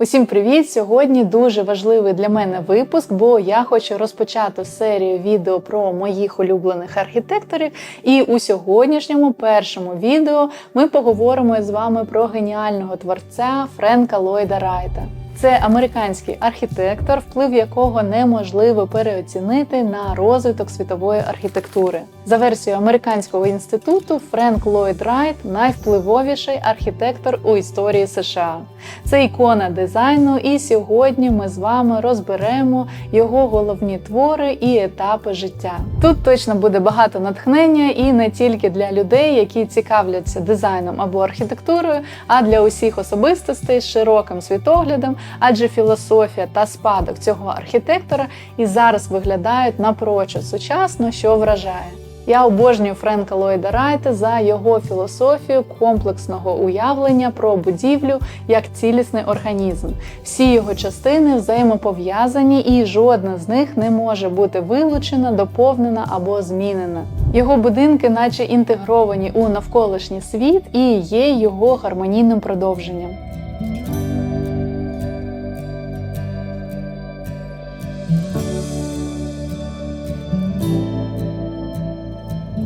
Усім привіт! Сьогодні дуже важливий для мене випуск, бо я хочу розпочати серію відео про моїх улюблених архітекторів. І у сьогоднішньому першому відео ми поговоримо з вами про геніального творця Френка Ллойда Райта. Це американський архітектор, вплив якого неможливо переоцінити на розвиток світової архітектури. За версією американського інституту, Френк Ллойд Райт найвпливовіший архітектор у історії США. Це ікона дизайну, і сьогодні ми з вами розберемо його головні твори і етапи життя. Тут точно буде багато натхнення, і не тільки для людей, які цікавляться дизайном або архітектурою, а для усіх особистостей з широким світоглядом, адже філософія та спадок цього архітектора і зараз виглядають напрочуд сучасно, що вражає. Я обожнюю Френка Ллойда Райта за його філософію комплексного уявлення про будівлю як цілісний організм. Всі його частини взаємопов'язані, і жодна з них не може бути вилучена, доповнена або змінена. Його будинки, наче інтегровані у навколишній світ, і є його гармонійним продовженням.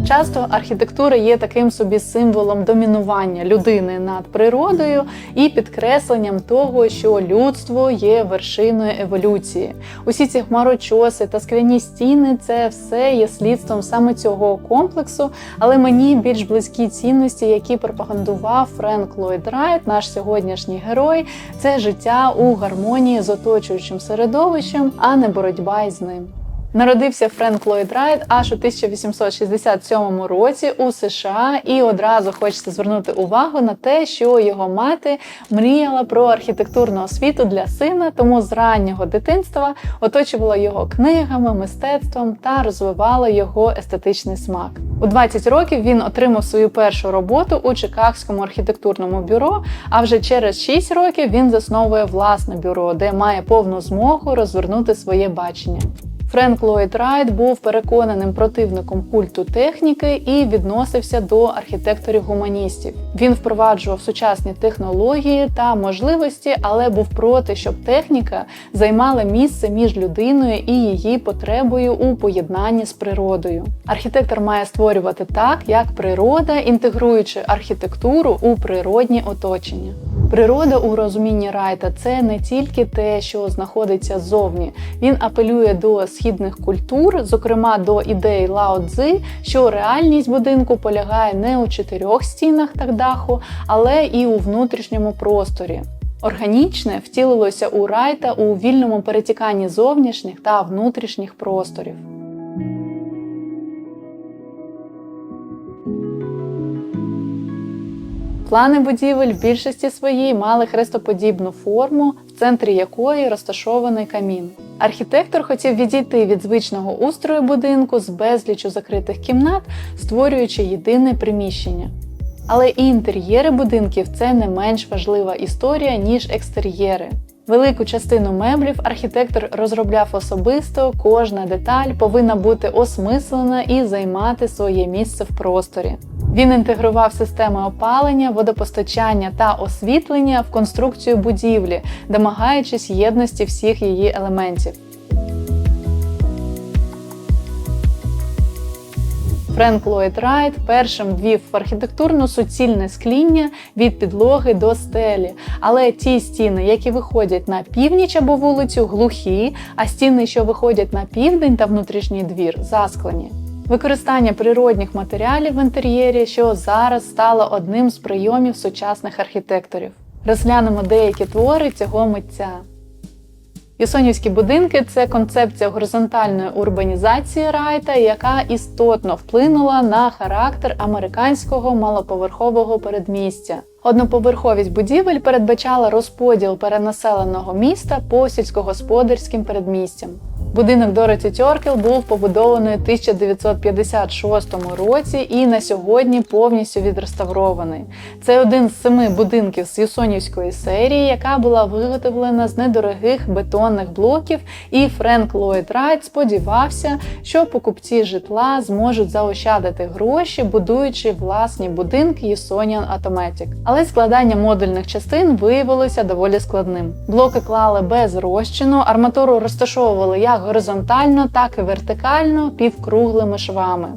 Часто архітектура є таким собі символом домінування людини над природою і підкресленням того, що людство є вершиною еволюції. Усі ці хмарочоси та скляні стіни це все є слідством саме цього комплексу, але мені більш близькі цінності, які пропагандував Френк Ллойд Райт, наш сьогоднішній герой, це життя у гармонії з оточуючим середовищем, а не боротьба із ним. Народився Френк Ллойд Райт аж у 1867 році у США, і одразу хочеться звернути увагу на те, що його мати мріяла про архітектурну освіту для сина, тому з раннього дитинства оточувала його книгами, мистецтвом та розвивала його естетичний смак. У 20 років він отримав свою першу роботу у Чикагському архітектурному бюро. А вже через 6 років він засновує власне бюро, де має повну змогу розвернути своє бачення. Френк Ллойд Райт був переконаним противником культу техніки і відносився до архітекторів-гуманістів. Він впроваджував сучасні технології та можливості, але був проти, щоб техніка займала місце між людиною і її потребою у поєднанні з природою. Архітектор має створювати так, як природа, інтегруючи архітектуру у природні оточення. Природа у розумінні Райта це не тільки те, що знаходиться ззовні. Він апелює до східних культур, зокрема до ідей Лао Цзи, що реальність будинку полягає не у чотирьох стінах та даху, але і у внутрішньому просторі. Органічне втілилося у Райта у вільному перетіканні зовнішніх та внутрішніх просторів. Плани будівель в більшості своїй мали хрестоподібну форму, в центрі якої розташований камін. Архітектор хотів відійти від звичного устрою будинку з безлічу закритих кімнат, створюючи єдине приміщення. Але і інтер'єри будинків це не менш важлива історія, ніж екстер'єри. Велику частину меблів архітектор розробляв особисто, кожна деталь повинна бути осмислена і займати своє місце в просторі. Він інтегрував системи опалення, водопостачання та освітлення в конструкцію будівлі, домагаючись єдності всіх її елементів. Френк Ллойд Райт першим ввів в архітектурну суцільне скління від підлоги до стелі. Але ті стіни, які виходять на північ або вулицю, глухі, а стіни, що виходять на південь та внутрішній двір, засклені. Використання природних матеріалів в інтер'єрі, що зараз стало одним з прийомів сучасних архітекторів. Розглянемо деякі твори цього митця. Юсонівські будинки це концепція горизонтальної урбанізації Райта, яка істотно вплинула на характер американського малоповерхового передмістя. Одноповерховість будівель передбачала розподіл перенаселеного міста по сільськогосподарським передмістям. Будинок Дороті Тьоркел був побудований у 1956 році і на сьогодні повністю відреставрований. Це один з семи будинків з Юсонівської серії, яка була виготовлена з недорогих бетонних блоків. І Френк Ллойд Райт сподівався, що покупці житла зможуть заощадити гроші, будуючи власні будинки Юсоніан Automatic. Але складання модульних частин виявилося доволі складним. Блоки клали без розчину, арматуру розташовували як горизонтально, так і вертикально під круглими швами.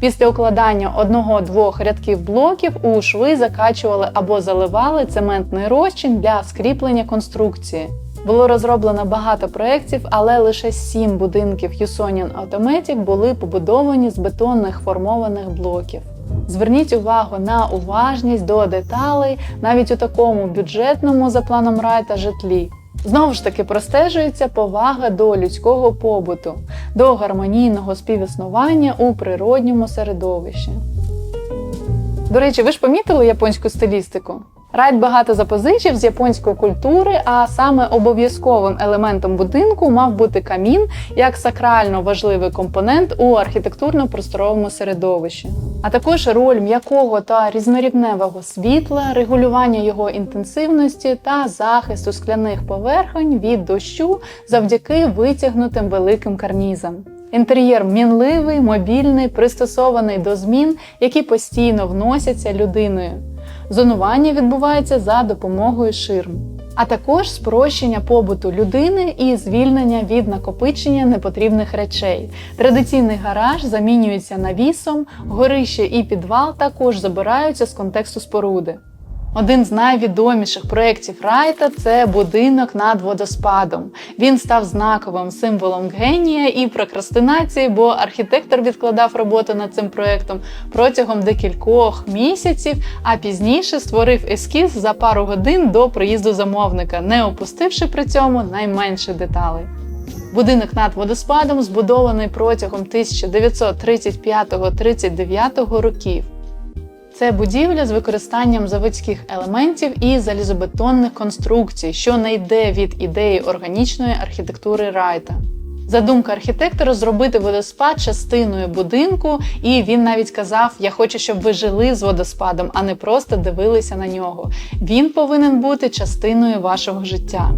Після укладання одного-двох рядків блоків у шви закачували або заливали цементний розчин для скріплення конструкції. Було розроблено багато проєктів, але лише сім будинків Юсоніан Automatic були побудовані з бетонних формованих блоків. Зверніть увагу на уважність до деталей навіть у такому бюджетному за планом Райта житлі. Знову ж таки простежується повага до людського побуту, до гармонійного співіснування у природньому середовищі. До речі, ви ж помітили японську стилістику? Райт багато запозичив з японської культури, а саме обов'язковим елементом будинку мав бути камін як сакрально важливий компонент у архітектурно-просторовому середовищі, а також роль м'якого та різнорівневого світла, регулювання його інтенсивності та захисту скляних поверхонь від дощу завдяки витягнутим великим карнізам. Інтер'єр мінливий, мобільний, пристосований до змін, які постійно вносяться людиною. Зонування відбувається за допомогою ширм, а також спрощення побуту людини і звільнення від накопичення непотрібних речей. Традиційний гараж замінюється навісом, горище і підвал також забираються з контексту споруди. Один з найвідоміших проєктів Райта це будинок над водоспадом. Він став знаковим символом генія і прокрастинації, бо архітектор відкладав роботу над цим проєктом протягом декількох місяців, а пізніше створив ескіз за пару годин до приїзду замовника, не опустивши при цьому найменше деталей. Будинок над водоспадом збудований протягом 1935-39 років. Це будівля з використанням заводських елементів і залізобетонних конструкцій, що не йде від ідеї органічної архітектури Райта. Задумка архітектора зробити водоспад частиною будинку, і він навіть казав: Я хочу, щоб ви жили з водоспадом, а не просто дивилися на нього. Він повинен бути частиною вашого життя.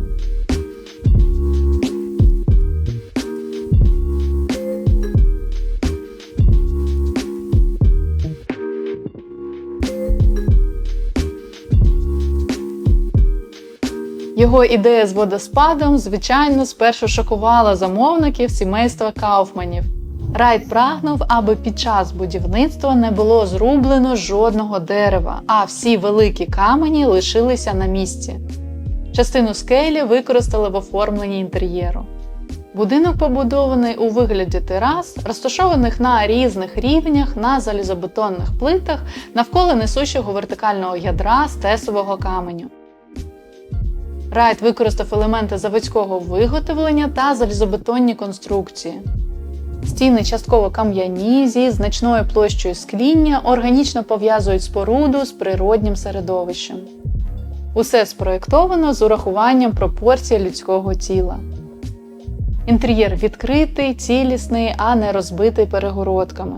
Його ідея з водоспадом, звичайно, спершу шокувала замовників сімейства Кауфманів. Райт прагнув, аби під час будівництва не було зрублено жодного дерева, а всі великі камені лишилися на місці. Частину скелі використали в оформленні інтер'єру. Будинок побудований у вигляді терас, розташованих на різних рівнях на залізобетонних плитах навколо несущого вертикального ядра з тесового каменю. Райт використав елементи заводського виготовлення та залізобетонні конструкції. Стіни частково кам'яні зі значною площею скління органічно пов'язують споруду з природнім середовищем. Усе спроєктовано з урахуванням пропорцій людського тіла. Інтер'єр відкритий, цілісний, а не розбитий перегородками.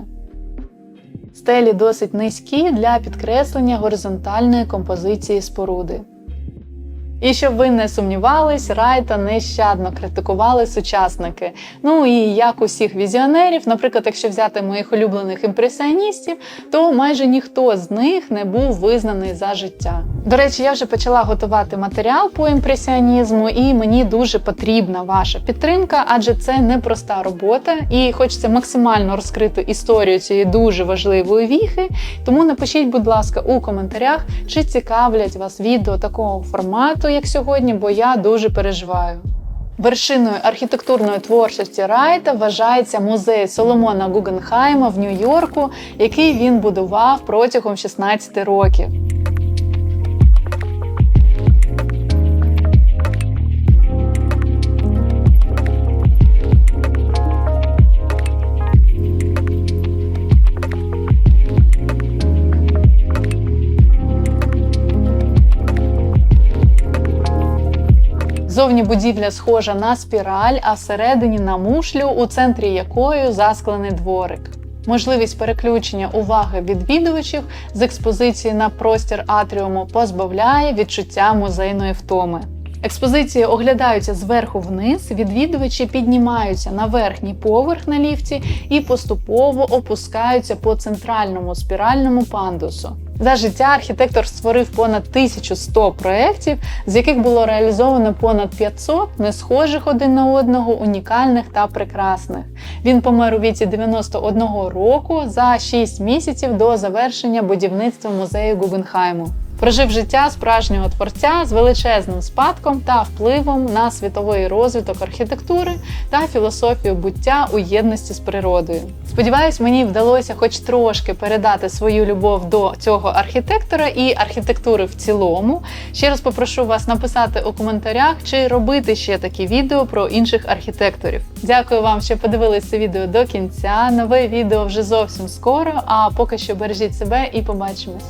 Стелі досить низькі для підкреслення горизонтальної композиції споруди. І щоб ви не сумнівались, Райта нещадно критикували сучасники. Ну і як усіх візіонерів, наприклад, якщо взяти моїх улюблених імпресіоністів, то майже ніхто з них не був визнаний за життя. До речі, я вже почала готувати матеріал по імпресіонізму, і мені дуже потрібна ваша підтримка, адже це непроста робота, і хочеться максимально розкрити історію цієї дуже важливої віхи. Тому напишіть, будь ласка, у коментарях, чи цікавлять вас відео такого формату як сьогодні, бо я дуже переживаю. Вершиною архітектурної творчості Райта вважається музей Соломона Гугенхайма в Нью-Йорку, який він будував протягом 16 років. Зовні будівля схожа на спіраль, а всередині на мушлю, у центрі якої засклений дворик. Можливість переключення уваги відвідувачів з експозиції на простір атріуму позбавляє відчуття музейної втоми. Експозиції оглядаються зверху вниз, відвідувачі піднімаються на верхній поверх на ліфті і поступово опускаються по центральному спіральному пандусу. За життя архітектор створив понад 1100 проєктів, з яких було реалізовано понад 500 не схожих один на одного, унікальних та прекрасних. Він помер у віці 91 року за 6 місяців до завершення будівництва музею Гугенхайму. Прожив життя справжнього творця з величезним спадком та впливом на світовий розвиток архітектури та філософію буття у єдності з природою. Сподіваюсь, мені вдалося хоч трошки передати свою любов до цього архітектора і архітектури в цілому. Ще раз попрошу вас написати у коментарях, чи робити ще такі відео про інших архітекторів. Дякую вам, що подивилися це відео до кінця. Нове відео вже зовсім скоро. А поки що бережіть себе і побачимось.